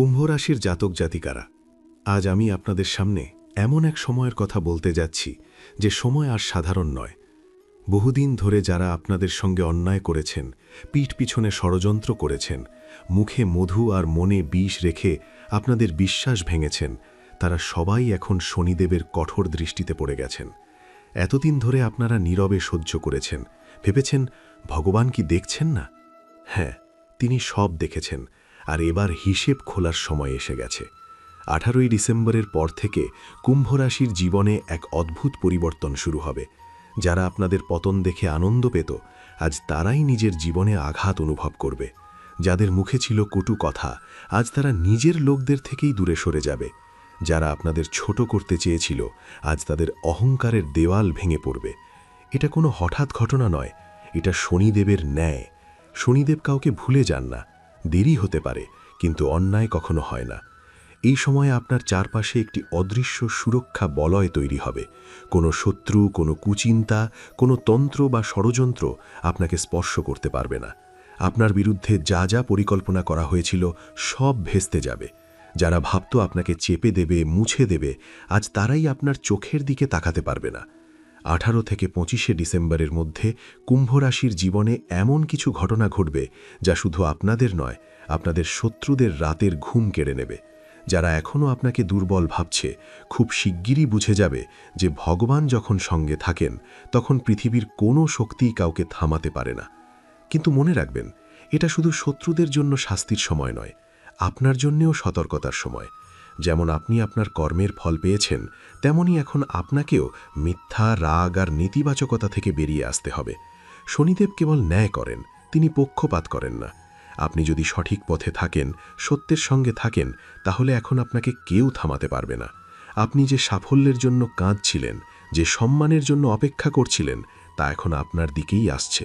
কুম্ভ রাশির জাতক জাতিকারা, আজ আমি আপনাদের সামনে এমন এক সময়ের কথা বলতে যাচ্ছি যে সময় আর সাধারণ নয়। বহুদিন ধরে যারা আপনাদের সঙ্গে অন্যায় করেছেন, পিঠ পিছনে ষড়যন্ত্র করেছেন, মুখে মধু আর মনে বিষ রেখে আপনাদের বিশ্বাস ভেঙেছেন, তারা সবাই এখন শনিদেবের কঠোর দৃষ্টিতে পড়ে গেছেন। এতদিন ধরে আপনারা নীরবে সহ্য করেছেন, ভেবেছেন, ভগবান কি দেখছেন না? হ্যাঁ তিনি সব দেখেছেন। আর এবার হিসেব খোলার সময় এসে গেছে। আঠারোই ডিসেম্বরের পর থেকে কুম্ভ রাশির জীবনে এক অদ্ভুত পরিবর্তন শুরু হবে। যারা আপনাদের পতন দেখে আনন্দ পেত, আজ তারাই নিজের জীবনে আঘাত অনুভব করবে। যাদের মুখে ছিল কটু কথা, আজ তারা নিজের লোকদের থেকেই দূরে সরে যাবে। যারা আপনাদের ছোট করতে চেয়েছিল, আজ তাদের অহংকারের দেওয়াল ভেঙে পড়বে। এটা কোনো হঠাৎ ঘটনা নয়, এটা শনিদেবের ন্যায়। শনিদেব কাউকে ভুলে যান না। দেরি হতে পারে, কিন্তু অন্যায় কখনো হয় না। এই সময়ে আপনার চারপাশে একটি অদৃশ্য সুরক্ষা বলয় তৈরি হবে। কোনো শত্রু, কোনো কুচিন্তা, কোনো তন্ত্র বা ষড়যন্ত্র আপনাকে স্পর্শ করতে পারবে না। আপনার বিরুদ্ধে যা যা পরিকল্পনা করা হয়েছিল সব ভেস্তে যাবে। যারা ভাবত আপনাকে চেপে দেবে, মুছে দেবে, আজ তারাই আপনার চোখের দিকে তাকাতে পারবে না। আঠারো থেকে পঁচিশে ডিসেম্বরের মধ্যে কুম্ভ রাশির জীবনে এমন কিছু ঘটনা ঘটবে যা শুধু আপনাদের নয়, আপনাদের শত্রুদের রাতের ঘুম কেড়ে নেবে। যারা এখনও আপনাকে দুর্বল ভাবছে, খুব শিগগিরই বুঝে যাবে যে ভগবান যখন সঙ্গে থাকেন, তখন পৃথিবীর কোনো শক্তিই কাউকে থামাতে পারে না। কিন্তু মনে রাখবেন, এটা শুধু শত্রুদের জন্য শাস্তির সময় নয়, আপনার জন্যেও সতর্কতার সময়। যেমন আপনি আপনার কর্মের ফল পেয়েছেন, তেমনি এখন আপনাকেও মিথ্যা, রাগ আর নেতিবাচকতা থেকে বেরিয়ে আসতে হবে। শনিদেব কেবল ন্যায় করেন, তিনি পক্ষপাত করেন না। আপনি যদি সঠিক পথে থাকেন, সত্যের সঙ্গে থাকেন, তাহলে এখন আপনাকে কেউ থামাতে পারবে না। আপনি যে সাফল্যের জন্য কাঁদছিলেন, যে সম্মানের জন্য অপেক্ষা করছিলেন, তা এখন আপনার দিকেই আসছে।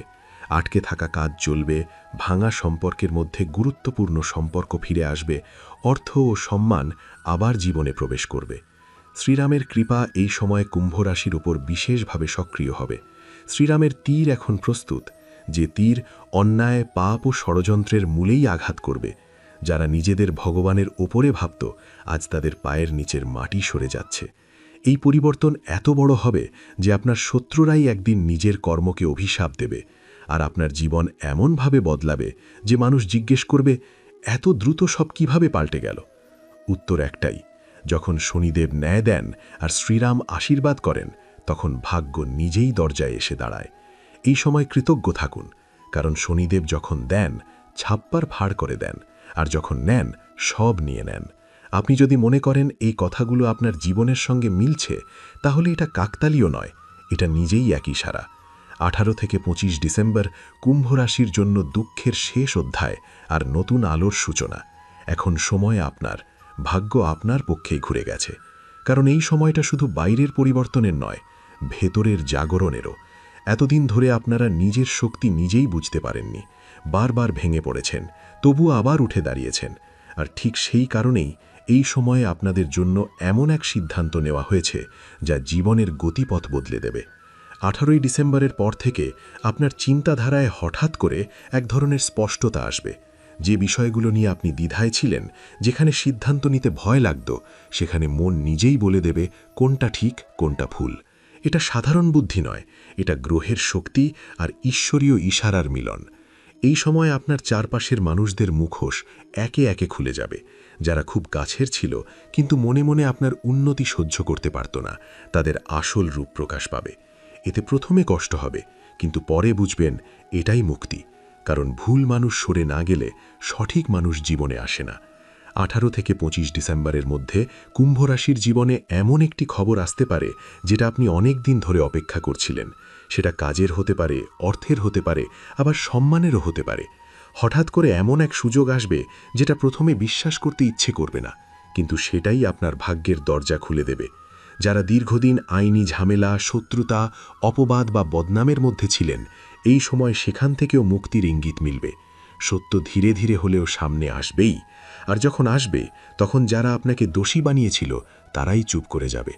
আটকে থাকা কাজ চলবে, ভাঙা সম্পর্কের মধ্যে গুরুত্বপূর্ণ সম্পর্ক ফিরে আসবে, অর্থ ও সম্মান আবার জীবনে প্রবেশ করবে। শ্রীরামের কৃপা এই সময় কুম্ভ রাশির উপর বিশেষভাবে সক্রিয় হবে। শ্রীরামের তীর এখন প্রস্তুত, যে তীর অন্যায়, পাপ ও ষড়যন্ত্রের মূলেই আঘাত করবে। যারা নিজেদের ভগবানের ওপরে ভাবত, আজ তাদের পায়ের নিচের মাটি সরে যাচ্ছে। এই পরিবর্তন এত বড় হবে যে আপনার শত্রুরাই একদিন নিজের কর্মকে অভিশাপ দেবে। আর আপনার জীবন এমনভাবে বদলাবে যে মানুষ জিজ্ঞেস করবে, এত দ্রুত সব কীভাবে পাল্টে গেল? উত্তর একটাই, যখন শনিদেব ন্যায় দেন আর শ্রীরাম আশীর্বাদ করেন, তখন ভাগ্য নিজেই দরজায় এসে দাঁড়ায়। এই সময় কৃতজ্ঞ থাকুন, কারণ শনিদেব যখন দেন, ছাপ্পার ফাড় করে দেন, আর যখন নেন, সব নিয়ে নেন। আপনি যদি মনে করেন এই কথাগুলো আপনার জীবনের সঙ্গে মিলছে, তাহলে এটা কাকতালীয় নয়, এটা নিজেই একই সারা। আঠারো থেকে ২৫ ডিসেম্বর কুম্ভ রাশির জন্য দুঃখের শেষ অধ্যায় আর নতুন আলোর সূচনা। এখন সময় আপনার, ভাগ্য আপনার পক্ষেই ঘুরে গেছে। কারণ এই সময়টা শুধু বাইরের পরিবর্তনের নয়, ভেতরের জাগরণেরও। এতদিন ধরে আপনারা নিজের শক্তি নিজেই বুঝতে পারেননি। বারবার ভেঙে পড়েছেন, তবু আবার উঠে দাঁড়িয়েছেন। আর ঠিক সেই কারণেই এই সময়ে আপনাদের জন্য এমন এক সিদ্ধান্ত নেওয়া হয়েছে, যা জীবনের গতিপথ বদলে দেবে। আঠারোই ডিসেম্বরের পর থেকে আপনার চিন্তাধারায় হঠাৎ করে এক ধরনের স্পষ্টতা আসবে। যে বিষয়গুলো নিয়ে আপনি দ্বিধায় ছিলেন, যেখানে সিদ্ধান্ত নিতে ভয় লাগত, সেখানে মন নিজেই বলে দেবে কোনটা ঠিক, কোনটা ভুল। এটা সাধারণ বুদ্ধি নয়, এটা গ্রহের শক্তি আর ঈশ্বরীয় ইশারার মিলন। এই সময় আপনার চারপাশের মানুষদের মুখোশ একে একে খুলে যাবে। যারা খুব কাছের ছিল, কিন্তু মনে মনে আপনার উন্নতি সহ্য করতে পারত না, তাদের আসল রূপ প্রকাশ পাবে। এতে প্রথমে কষ্ট হবে, কিন্তু পরে বুঝবেন এটাই মুক্তি, কারণ ভুল মানুষ সরে না গেলে সঠিক মানুষ জীবনে আসে না। আঠারো থেকে ২৫ ডিসেম্বরের মধ্যে কুম্ভ রাশির জীবনে এমন একটি খবর আসতে পারে, যেটা আপনি অনেক দিন ধরে অপেক্ষা করছিলেন। সেটা কাজের হতে পারে, অর্থের হতে পারে, আবার সম্মানেরও হতে পারে। হঠাৎ করে এমন এক সুযোগ আসবে, যেটা প্রথমে বিশ্বাস করতে ইচ্ছে করবে না, কিন্তু সেটাই আপনার ভাগ্যের দরজা খুলে দেবে। যারা দীর্ঘদিন আইনি ঝামেলা, শত্রুতা, অপবাদ বা বদনামের মধ্যে ছিলেন, এই সময় সেখান থেকেও মুক্তির ইঙ্গিত মিলবে। সত্য ধীরে ধীরে হলেও সামনে আসবেই, আর যখন আসবে, তখন যারা আপনাকে দোষী বানিয়েছিল, তারাই চুপ করে যাবে।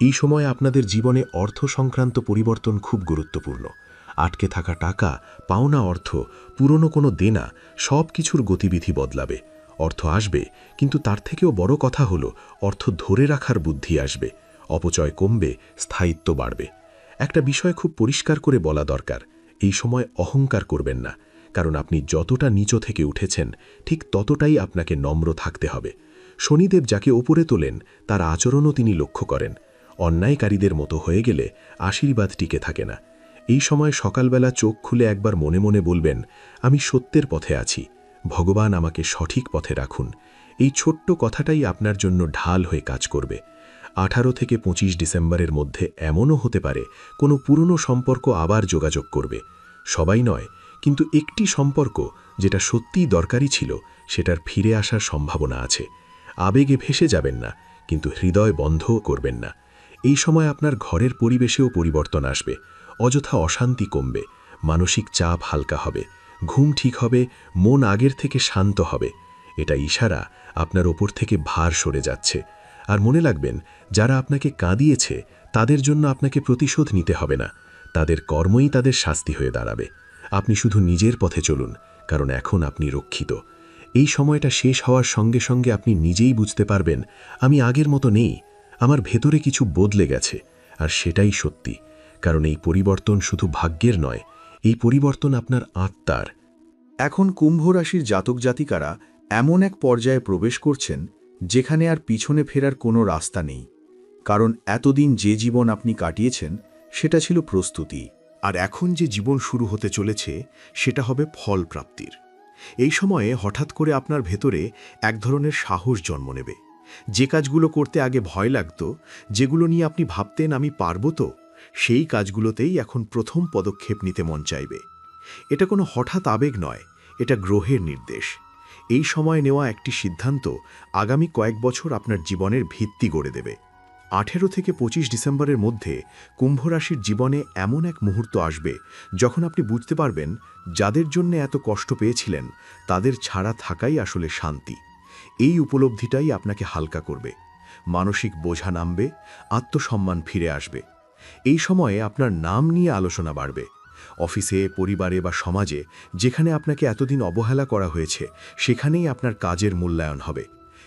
এই সময় আপনাদের জীবনে অর্থ সংক্রান্ত পরিবর্তন খুব গুরুত্বপূর্ণ। আটকে থাকা টাকা, পাওনা অর্থ, পুরনো কোনো দেনা, সব কিছুর গতিবিধি বদলাবে। অর্থ আসবে, কিন্তু তার থেকেও বড় কথা হলো, অর্থ ধরে রাখার বুদ্ধি আসবে। অপচয় কমবে, স্থায়িত্ব বাড়বে। একটা বিষয় খুব পরিষ্কার করে বলা দরকার, এই সময় অহংকার করবেন না, কারণ আপনি যতটা নিচ থেকে উঠেছেন, ঠিক ততটাই আপনাকে নম্র থাকতে হবে। শনিদেব যাকে ওপরে তোলেন, তার আচরণও তিনি লক্ষ্য করেন। অন্যায়কারীদের মতো হয়ে গেলে আশীর্বাদ টিকে থাকে না। এই সময় সকালবেলা চোখ খুলে একবার মনে মনে বলবেন, আমি সত্যের পথে আছি, ভগবান আমাকে সঠিক পথে রাখুন। এই ছোট্ট কথাটাই আপনার জন্য ঢাল হয়ে কাজ করবে। আঠারো থেকে ২৫ ডিসেম্বরের মধ্যে এমনও হতে পারে, কোনো পুরনো সম্পর্ক আবার যোগাযোগ করবে। সবাই নয়, কিন্তু একটি সম্পর্ক যেটা সত্যিই দরকারি ছিল, সেটার ফিরে আসার সম্ভাবনা আছে। আবেগে ভেসে যাবেন না, কিন্তু হৃদয় বন্ধ করবেন না। এই সময় আপনার ঘরের পরিবেশেও পরিবর্তন আসবে, অযথা অশান্তি কমবে, মানসিক চাপ হালকা হবে, ঘুম ঠিক হবে, মন আগের থেকে শান্ত হবে। এটা ইশারা আপনার ওপর থেকে ভার সরে যাচ্ছে। আর মনে লাগবেন যারা আপনাকে কাঁদিয়েছে, তাদের জন্য আপনাকে প্রতিশোধ নিতে হবে না। তাদের কর্মই তাদের শাস্তি হয়ে দাঁড়াবে। আপনি শুধু নিজের পথে চলুন, কারণ এখন আপনি রক্ষিত। এই সময়টা শেষ হওয়ার সঙ্গে সঙ্গে আপনি নিজেই বুঝতে পারবেন, আমি আগের মতো নেই, আমার ভেতরে কিছু বদলে গেছে, আর সেটাই সত্যি। কারণ এই পরিবর্তন শুধু ভাগ্যের নয়, এই পরিবর্তন আপনার আত্মার। এখন কুম্ভ রাশির জাতক জাতিকারা এমন এক পর্যায়ে প্রবেশ করছেন যেখানে আর পিছনে ফেরার কোনো রাস্তা নেই, কারণ এতদিন যে জীবন আপনি কাটিয়েছেন, সেটা ছিল প্রস্তুতি, আর এখন যে জীবন শুরু হতে চলেছে, সেটা হবে ফল প্রাপ্তির। এই সময়ে হঠাৎ করে আপনার ভেতরে এক ধরনের সাহস জন্ম নেবে। যে কাজগুলো করতে আগে ভয় লাগত, যেগুলো নিয়ে আপনি ভাবতেন আমি পারব তো, সেই কাজগুলোতেই এখন প্রথম পদক্ষেপ নিতে মন চাইবে। এটা কোনো হঠাৎ আবেগ নয়, এটা গ্রহের নির্দেশ। এই সময় নেওয়া একটি সিদ্ধান্ত আগামী কয়েক বছর আপনার জীবনের ভিত্তি গড়ে দেবে। আঠেরো থেকে ২৫ ডিসেম্বরের মধ্যে কুম্ভ রাশির জীবনে এমন এক মুহূর্ত আসবে যখন আপনি বুঝতে পারবেন যাদের জন্য এত কষ্ট পেয়েছিলেন, তাদের ছাড়া থাকাই আসলে শান্তি। এই উপলব্ধিটাই আপনাকে হালকা করবে। মানসিক বোঝা নামবে, আত্মসম্মান ফিরে আসবে। এই সময়ে আপনার নাম নিয়ে আলোচনা বাড়বে। অফিসে, পরিবারে বা সমাজে যেখানে আপনাকে এতদিন অবহেলা করা হয়েছে, সেখানেই আপনার কাজের মূল্যায়ন হবে।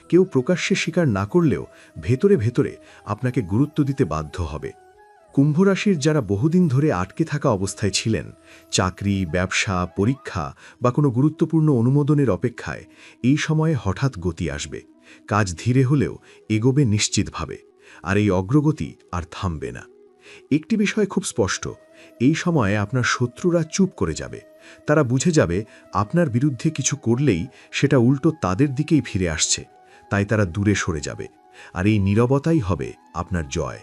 কেউ প্রকাশ্যে স্বীকার না করলেও ভেতরে ভেতরে আপনাকে গুরুত্ব দিতে বাধ্য হবে। কুম্ভরাশির যারা বহুদিন ধরে আটকে থাকা অবস্থায় ছিলেন, চাকরি, ব্যবসা, পরীক্ষা বা কোনো গুরুত্বপূর্ণ অনুমোদনের অপেক্ষায়, এই সময়ে হঠাৎ গতি আসবে। কাজ ধীরে হলেও এগোবে নিশ্চিতভাবে, আর এই অগ্রগতি আর থামবে না। একটি বিষয় খুব স্পষ্ট এই সময়ে আপনার শত্রুরা চুপ করে যাবে। তারা বুঝে যাবে আপনার বিরুদ্ধে কিছু করলেই সেটা উল্টো তাদের দিকেই ফিরে আসছে। তাই তারা দূরে সরে যাবে। আর এই নীরবতাই হবে আপনার জয়।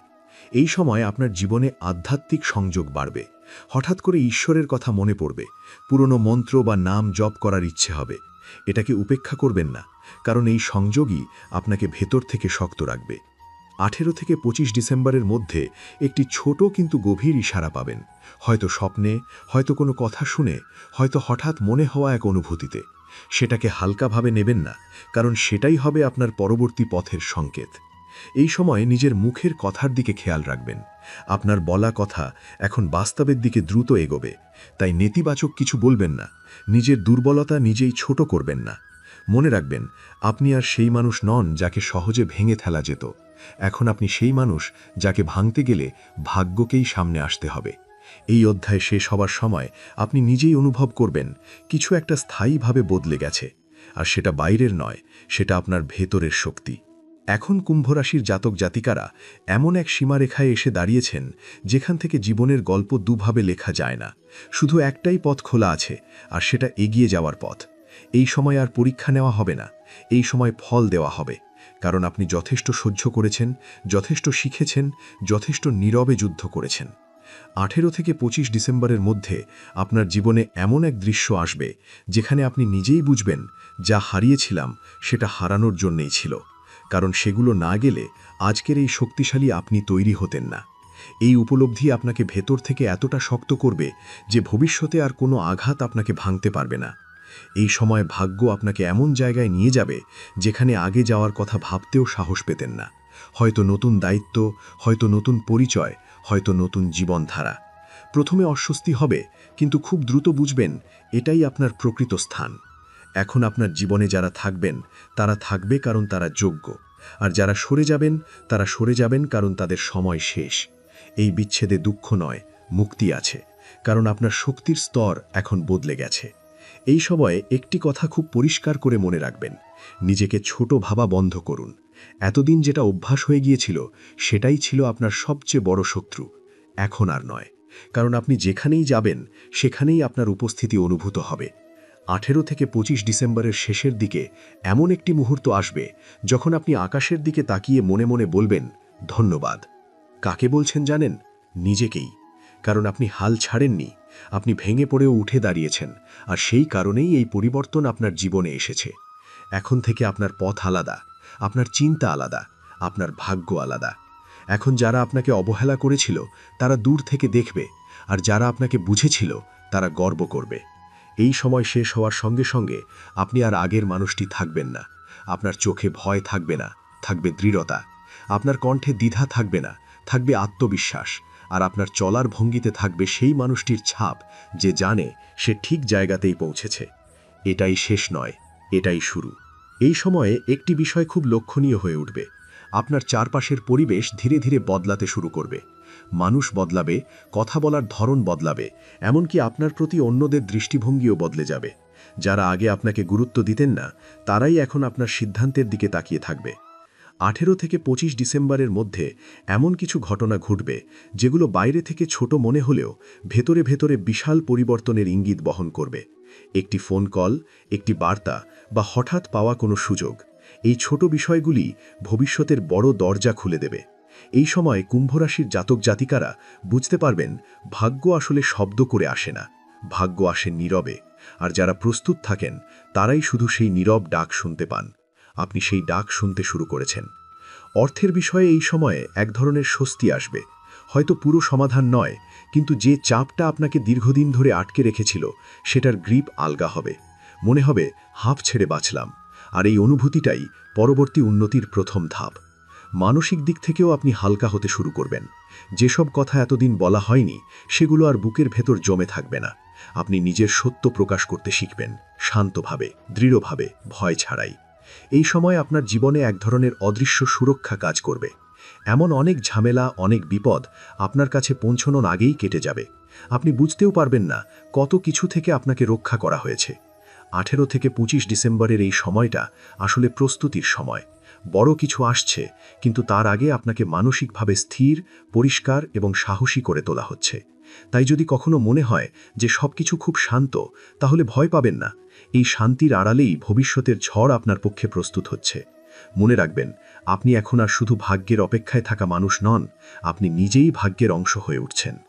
এই সময় আপনার জীবনে আধ্যাত্মিক সংযোগ বাড়বে। হঠাৎ করে ঈশ্বরের কথা মনে পড়বে। পুরনো মন্ত্র বা নাম জপ করার ইচ্ছে হবে। এটাকে উপেক্ষা করবেন না। কারণ এই সংযোগই আপনাকে ভেতর থেকে শক্ত রাখবে। আঠেরো থেকে ২৫ ডিসেম্বরের মধ্যে একটি ছোট কিন্তু গভীর ইশারা পাবেন। হয়তো স্বপ্নে, হয়তো কোনো কথা শুনে, হয়তো হঠাৎ মনে হওয়া এক অনুভূতিতে। সেটাকে হালকাভাবে নেবেন না, কারণ সেটাই হবে আপনার পরবর্তী পথের সংকেত। এই সময় নিজের মুখের কথার দিকে খেয়াল রাখবেন। আপনার বলা কথা এখন বাস্তবের দিকে দ্রুত এগোবে। তাই নেতিবাচক কিছু বলবেন না। নিজের দুর্বলতা নিজেই ছোট করবেন না। মনে রাখবেন, আপনি আর সেই মানুষ নন যাকে সহজে ভেঙে ফেলা যেত। এখন আপনি সেই মানুষ যাকে ভাঙতে গেলে ভাগ্যকেই সামনে আসতে হবে। এই অধ্যায় শেষ হবার সময় আপনি নিজেই অনুভব করবেন, কিছু একটা স্থায়ীভাবে বদলে গেছে। আর সেটা বাইরের নয়, সেটা আপনার ভেতরের শক্তি। এখন কুম্ভরাশির জাতক জাতিকারা এমন এক সীমারেখায় এসে দাঁড়িয়েছেন, যেখান থেকে জীবনের গল্প দুভাবে লেখা যায় না। শুধু একটাই পথ খোলা আছে, আর সেটা এগিয়ে যাওয়ার পথ। এই সময় আর পরীক্ষা নেওয়া হবে না, এই সময় ফল দেওয়া হবে, কারণ আপনি যথেষ্ট সহ্য করেছেন, যথেষ্ট শিখেছেন, যথেষ্ট নীরবে যুদ্ধ করেছেন। আঠেরো থেকে ২৫ ডিসেম্বরের মধ্যে আপনার জীবনে এমন এক দৃশ্য আসবে, যেখানে আপনি নিজেই বুঝবেন, যা হারিয়েছিলাম সেটা হারানোর জন্যেই ছিল, কারণ সেগুলো না গেলে আজকের এই শক্তিশালী আপনি তৈরি হতেন না। এই উপলব্ধি আপনাকে ভেতর থেকে এতটা শক্ত করবে যে ভবিষ্যতে আর কোনো আঘাত আপনাকে ভাঙতে পারবে না। এই সময় ভাগ্য আপনাকে এমন জায়গায় নিয়ে যাবে যেখানে আগে যাওয়ার কথা ভাবতেও সাহস পেতেন না। হয়তো নতুন দায়িত্ব, হয়তো নতুন পরিচয়, হয়তো নতুন জীবনধারা। প্রথমে অস্বস্তি হবে, কিন্তু খুব দ্রুত বুঝবেন এটাই আপনার প্রকৃত স্থান। এখন আপনার জীবনে যারা থাকবেন, তারা থাকবে কারণ তারা যোগ্য। আর যারা সরে যাবেন, তারা সরে যাবেন কারণ তাদের সময় শেষ। এই বিচ্ছেদে দুঃখ নয়, মুক্তি আছে। কারণ আপনার শক্তির স্তর এখন বদলে গেছে। এই সময়ে একটি কথা খুব পরিষ্কার করে মনে রাখবেন। নিজেকে ছোট ভাবা বন্ধ করুন। এতদিন যেটা অভ্যাস হয়ে গিয়েছিল, সেটাই ছিল আপনার সবচেয়ে বড় শত্রু। এখন আর নয়। কারণ আপনি যেখানেই যাবেন, সেখানেই আপনার উপস্থিতি অনুভূত হবে। আঠেরো থেকে পঁচিশ ডিসেম্বরের শেষের দিকে এমন একটি মুহূর্ত আসবে, যখন আপনি আকাশের দিকে তাকিয়ে মনে মনে বলবেন, ধন্যবাদ। কাকে বলছেন জানেন? নিজেকেই। কারণ আপনি হাল ছাড়েননি। আপনি ভেঙে পড়েও উঠে দাঁড়িয়েছেন, আর সেই কারণেই এই পরিবর্তন আপনার জীবনে এসেছে। এখন থেকে আপনার পথ আলাদা, আপনার চিন্তা আলাদা, আপনার ভাগ্য আলাদা। এখন যারা আপনাকে অবহেলা করেছিল, তারা দূর থেকে দেখবে, আর যারা আপনাকে বুঝেছিল, তারা গর্ব করবে। এই সময় শেষ হওয়ার সঙ্গে সঙ্গে আপনি আর আগের মানুষটি থাকবেন না। আপনার চোখে ভয় থাকবে না, থাকবে দৃঢ়তা। আপনার কণ্ঠে দ্বিধা থাকবে না, থাকবে আত্মবিশ্বাস। আর আপনার চলার ভঙ্গিতে থাকবে সেই মানুষটির ছাপ যে জানে সে ঠিক জায়গাতেই পৌঁছেছে। এটাই শেষ নয়, এটাই শুরু। এই সময়ে একটি বিষয় খুব লক্ষণীয় হয়ে উঠবে। আপনার চারপাশের পরিবেশ ধীরে ধীরে বদলাতে শুরু করবে। মানুষ বদলাবে, কথা বলার ধরন বদলাবে, এমনকি আপনার প্রতি অন্যদের দৃষ্টিভঙ্গিও বদলে যাবে। যারা আগে আপনাকে গুরুত্ব দিতেন না, তারাই এখন আপনার সিদ্ধান্তের দিকে তাকিয়ে থাকবে। আঠেরো থেকে পঁচিশ ডিসেম্বরের মধ্যে এমন কিছু ঘটনা ঘটবে যেগুলো বাইরে থেকে ছোট মনে হলেও ভেতরে ভেতরে বিশাল পরিবর্তনের ইঙ্গিত বহন করবে। একটি ফোন কল, একটি বার্তা বা হঠাৎ পাওয়া কোনো সুযোগ, এই ছোট বিষয়গুলি ভবিষ্যতের বড় দরজা খুলে দেবে। এই সময় কুম্ভরাশির জাতক জাতিকারা বুঝতে পারবেন, ভাগ্য আসলে শব্দ করে আসে না। ভাগ্য আসে নীরবে, আর যারা প্রস্তুত থাকেন, তারাই শুধু সেই নীরব ডাক শুনতে পান। আপনি সেই ডাক শুনতে শুরু করেছেন। অর্থের বিষয়ে এই সময়ে এক ধরনের স্বস্তি আসবে। হয়তো পুরো সমাধান নয়, কিন্তু যে চাপটা আপনাকে দীর্ঘদিন ধরে আটকে রেখেছিল, সেটার গ্রিপ আলগা হবে। মনে হবে, হাফ ছেড়ে বাঁচলাম। আর এই অনুভূতিটাই পরবর্তী উন্নতির প্রথম ধাপ। মানসিক দিক থেকেও আপনি হালকা হতে শুরু করবেন। যেসব কথা এতদিন বলা হয়নি, সেগুলো আর বুকের ভেতর জমে থাকবে না। আপনি নিজের সত্য প্রকাশ করতে শিখবেন, শান্তভাবে, দৃঢ়ভাবে, ভয় ছাড়াই। এই সময় আপনার জীবনে এক ধরনের অদৃশ্য সুরক্ষা কাজ করবে। এমন অনেক ঝামেলা, অনেক বিপদ আপনার কাছে পৌঁছনোর আগেই কেটে যাবে। আপনি বুঝতেও পারবেন না কত কিছু থেকে আপনাকে রক্ষা করা হয়েছে। আঠেরো থেকে পঁচিশ ডিসেম্বরের এই সময়টা আসলে প্রস্তুতির সময়। বড় কিছু আসছে, কিন্তু তার আগে আপনাকে মানসিকভাবে স্থির, পরিষ্কার এবং সাহসী করে তোলা হচ্ছে। তাই যদি কখনো মনে হয় যে সবকিছু খুব শান্ত, তাহলে ভয় পাবেন না। এই শান্তির আড়ালেই ভবিষ্যতের ঝড় আপনার পক্ষে প্রস্তুত হচ্ছে। মনে রাখবেন, আপনি এখন আর শুধু ভাগ্যের অপেক্ষায় থাকা মানুষ নন, আপনি নিজেই ভাগ্যের অংশ হয়ে উঠছেন।